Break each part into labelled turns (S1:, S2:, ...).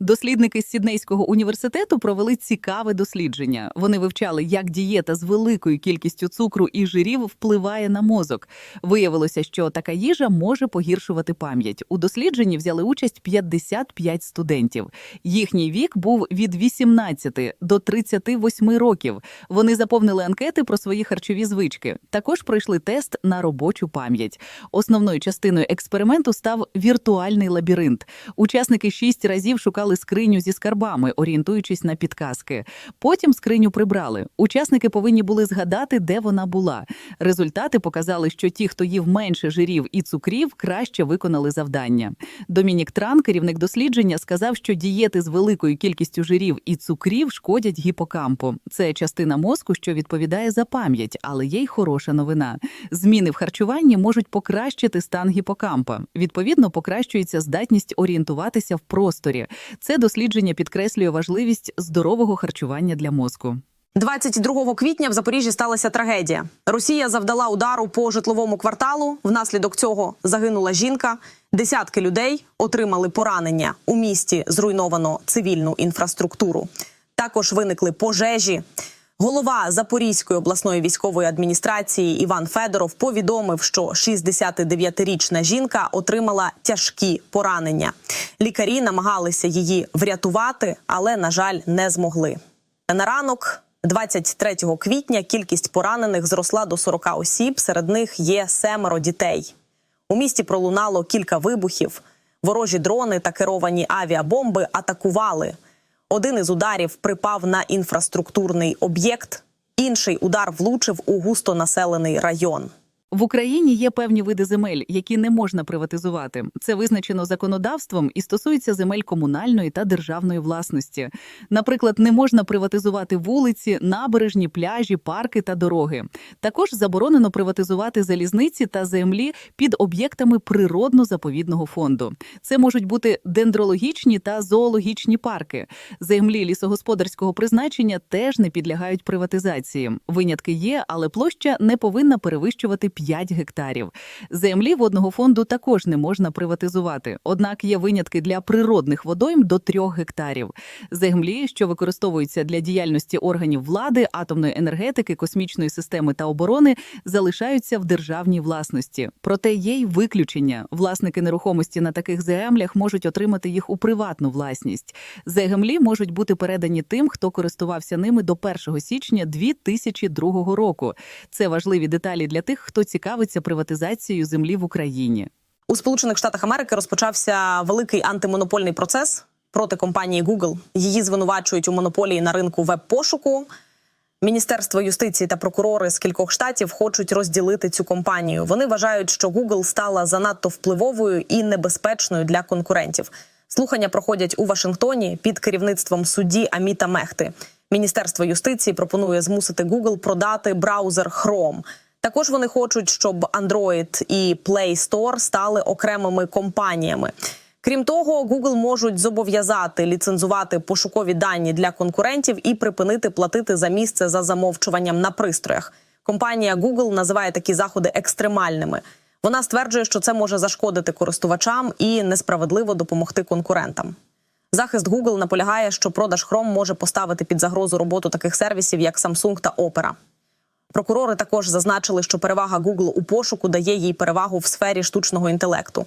S1: Дослідники з Сіднейського університету провели цікаве дослідження. Вони вивчали, як дієта з великою кількістю цукру і жирів впливає на мозок. Виявилося, що така їжа може погіршувати пам'ять. У дослідженні взяли участь 55 студентів. Їхній вік був від 18 до 38 років. Вони заповнили анкети про свої харчові звички. Також пройшли тест на робочу пам'ять. Основною частиною експерименту став віртуальний лабіринт. Учасники шість разів шукали скриню зі скарбами, орієнтуючись на підказки. Потім скриню прибрали. Учасники повинні були згадати, де вона була. Результати показали, що ті, хто їв менше жирів і цукрів, краще виконали завдання. Домінік Тран, керівник дослідження, сказав, що дієти з великою кількістю жирів і цукрів шкодять гіпокампу. Це частина мозку, що відповідає за пам'ять, але є й хороша новина. Зміни в харчуванні можуть покращити стан гіпокампа. Відповідно, покращується здатність орієнтуватися в просторі. Це дослідження підкреслює важливість здорового харчування для мозку.
S2: 22 квітня в Запоріжжі сталася трагедія. Росія завдала удару по житловому кварталу. Внаслідок цього загинула жінка. Десятки людей отримали поранення. У місті зруйновано цивільну інфраструктуру. Також виникли пожежі. Голова Запорізької обласної військової адміністрації Іван Федоров повідомив, що 69-річна жінка отримала тяжкі поранення. Лікарі намагалися її врятувати, але на жаль, не змогли. На ранок 23 квітня кількість поранених зросла до 40 осіб. Серед них є семеро дітей. У місті пролунало кілька вибухів. Ворожі дрони та керовані авіабомби атакували. Один із ударів припав на інфраструктурний об'єкт, інший удар влучив у густонаселений район.
S1: В Україні є певні види земель, які не можна приватизувати. Це визначено законодавством і стосується земель комунальної та державної власності. Наприклад, не можна приватизувати вулиці, набережні, пляжі, парки та дороги. Також заборонено приватизувати залізниці та землі під об'єктами природно-заповідного фонду. Це можуть бути дендрологічні та зоологічні парки. Землі лісогосподарського призначення теж не підлягають приватизації. Винятки є, але площа не повинна перевищувати 5 гектарів. Землі водного фонду також не можна приватизувати. Однак є винятки для природних водойм до 3 гектарів. Землі, що використовуються для діяльності органів влади, атомної енергетики, космічної системи та оборони, залишаються в державній власності. Проте є й виключення. Власники нерухомості на таких землях можуть отримати їх у приватну власність. Землі можуть бути передані тим, хто користувався ними до 1 січня 2002 року. Це важливі деталі для тих, хто цікавиться приватизацією землі в Україні.
S2: У Сполучених Штатах Америки розпочався великий антимонопольний процес проти компанії Google. Її звинувачують у монополії на ринку веб-пошуку. Міністерство юстиції та прокурори з кількох штатів хочуть розділити цю компанію. Вони вважають, що Google стала занадто впливовою і небезпечною для конкурентів. Слухання проходять у Вашингтоні під керівництвом судді Аміта Мехти. Міністерство юстиції пропонує змусити Google продати браузер Chrome. Також вони хочуть, щоб Android і Play Store стали окремими компаніями. Крім того, Google можуть зобов'язати ліцензувати пошукові дані для конкурентів і припинити платити за місце за замовчуванням на пристроях. Компанія Google називає такі заходи екстремальними. Вона стверджує, що це може зашкодити користувачам і несправедливо допомогти конкурентам. Захист Google наполягає, що продаж Chrome може поставити під загрозу роботу таких сервісів, як Samsung та Opera. Прокурори також зазначили, що перевага Google у пошуку дає їй перевагу в сфері штучного інтелекту.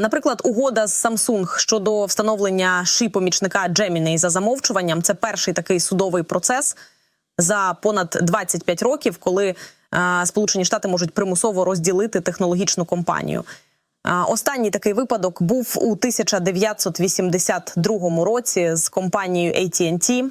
S2: Наприклад, угода з Samsung щодо встановлення ши помічника Gemini за замовчуванням це перший такий судовий процес за понад 25 років, коли а, Сполучені Штати можуть примусово розділити технологічну компанію. А, Останній такий випадок був у 1982 році з компанією AT&T.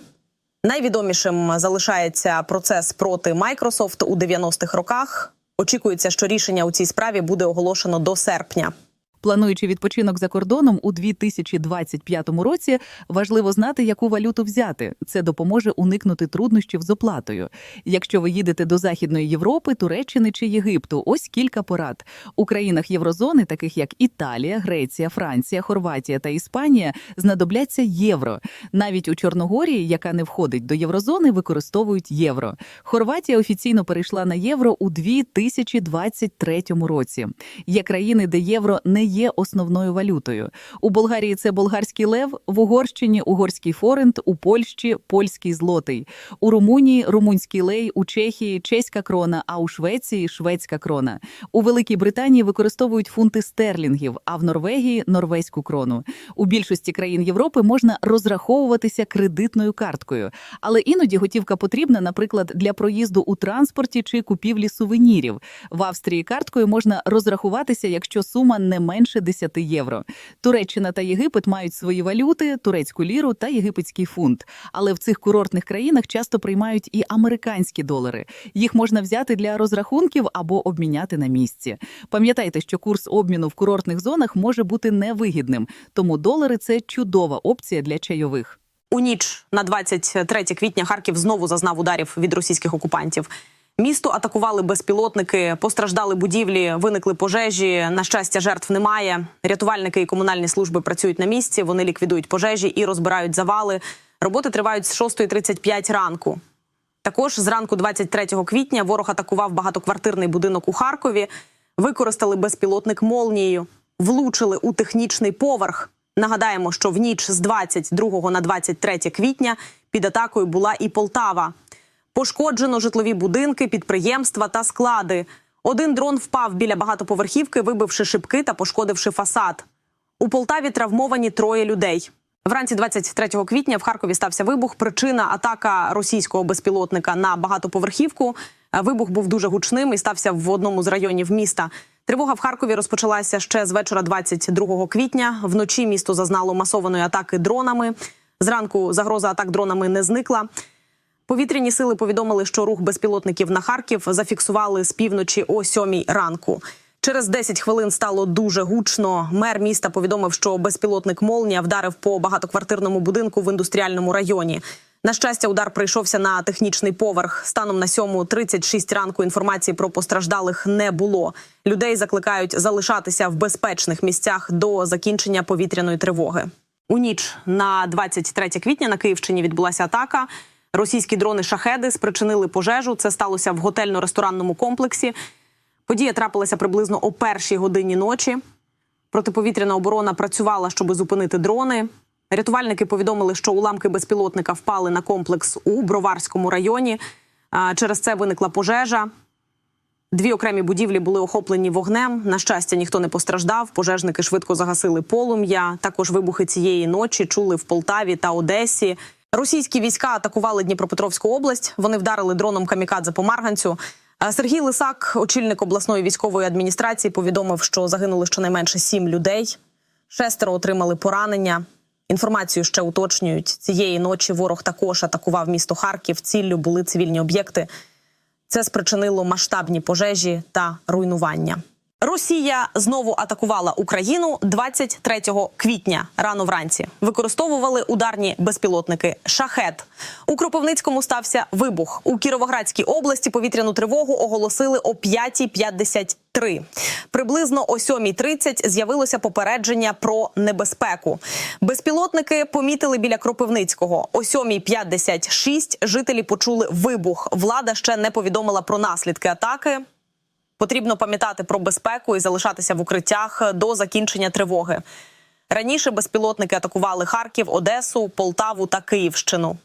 S2: Найвідомішим залишається процес проти Microsoft у 90-х роках. Очікується, що рішення у цій справі буде оголошено до серпня.
S1: Плануючи відпочинок за кордоном у 2025 році, важливо знати, яку валюту взяти. Це допоможе уникнути труднощів з оплатою. Якщо ви їдете до Західної Європи, Туреччини чи Єгипту, ось кілька порад. У країнах єврозони, таких як Італія, Греція, Франція, Хорватія та Іспанія, знадобляться євро. Навіть у Чорногорії, яка не входить до єврозони, використовують євро. Хорватія офіційно перейшла на євро у 2023 році. Є країни, де євро не є основною валютою. У Болгарії це болгарський лев, в Угорщині угорський форинт, у Польщі польський злотий, у Румунії румунський лей, у Чехії чеська крона, а у Швеції шведська крона. У Великій Британії використовують фунти стерлінгів, а в Норвегії норвезьку крону. У більшості країн Європи можна розраховуватися кредитною карткою, але іноді готівка потрібна, наприклад, для проїзду у транспорті чи купівлі сувенірів. В Австрії карткою можна розрахуватися, якщо сума не менше 10 євро. Туреччина та Єгипет мають свої валюти, турецьку ліру та єгипетський фунт. Але в цих курортних країнах часто приймають і американські долари. Їх можна взяти для розрахунків або обміняти на місці. Пам'ятайте, що курс обміну в курортних зонах може бути невигідним, тому долари це чудова опція для чайових.
S2: У ніч на 23 квітня Харків знову зазнав ударів від російських окупантів. Місто атакували безпілотники, постраждали будівлі, виникли пожежі. На щастя, жертв немає. Рятувальники і комунальні служби працюють на місці. Вони ліквідують пожежі і розбирають завали. Роботи тривають з 6.35 ранку. Також зранку 23 квітня ворог атакував багатоквартирний будинок у Харкові. Використали безпілотник молнією, влучили у технічний поверх. Нагадаємо, що в ніч з 22 на 23 квітня під атакою була і Полтава. Пошкоджено житлові будинки, підприємства та склади. Один дрон впав біля багатоповерхівки, вибивши шибки та пошкодивши фасад. У Полтаві травмовані троє людей. Вранці 23 квітня в Харкові стався вибух. Причина атака російського безпілотника на багатоповерхівку. Вибух був дуже гучним і стався в одному з районів міста. Тривога в Харкові розпочалася ще з вечора 22 квітня. Вночі місто зазнало масованої атаки дронами. Зранку загроза атак дронами не зникла. Повітряні сили повідомили, що рух безпілотників на Харків зафіксували з півночі о сьомій ранку. Через 10 хвилин стало дуже гучно. Мер міста повідомив, що безпілотник Молнія вдарив по багатоквартирному будинку в індустріальному районі. На щастя, удар прийшовся на технічний поверх. Станом на 7.36 ранку інформації про постраждалих не було. Людей закликають залишатися в безпечних місцях до закінчення повітряної тривоги. У ніч на 23 квітня на Київщині відбулася атака. Російські дрони шахеди спричинили пожежу. Це сталося в готельно-ресторанному комплексі. Подія трапилася приблизно о першій годині ночі. Протиповітряна оборона працювала, щоб зупинити дрони. Рятувальники повідомили, що уламки безпілотника впали на комплекс у Броварському районі. Через це виникла пожежа. Дві окремі будівлі були охоплені вогнем. На щастя, ніхто не постраждав. Пожежники швидко загасили полум'я. Також вибухи цієї ночі чули в Полтаві та Одесі. Російські війська атакували Дніпропетровську область. Вони вдарили дроном камікадзе по Марганцю. Сергій Лисак, очільник обласної військової адміністрації, повідомив, що загинули щонайменше сім людей. Шестеро отримали поранення. Інформацію ще уточнюють. Цієї ночі ворог також атакував місто Харків. Ціллю були цивільні об'єкти. Це спричинило масштабні пожежі та руйнування. Росія знову атакувала Україну 23 квітня рано вранці. Використовували ударні безпілотники Шахет. У Кропивницькому стався вибух. У Кіровоградській області повітряну тривогу оголосили о 5.53. Приблизно о 7.30 з'явилося попередження про небезпеку. Безпілотники помітили біля Кропивницького. О 7.56 жителі почули вибух. Влада ще не повідомила про наслідки атаки. Потрібно пам'ятати про безпеку і залишатися в укриттях до закінчення тривоги. Раніше безпілотники атакували Харків, Одесу, Полтаву та Київщину.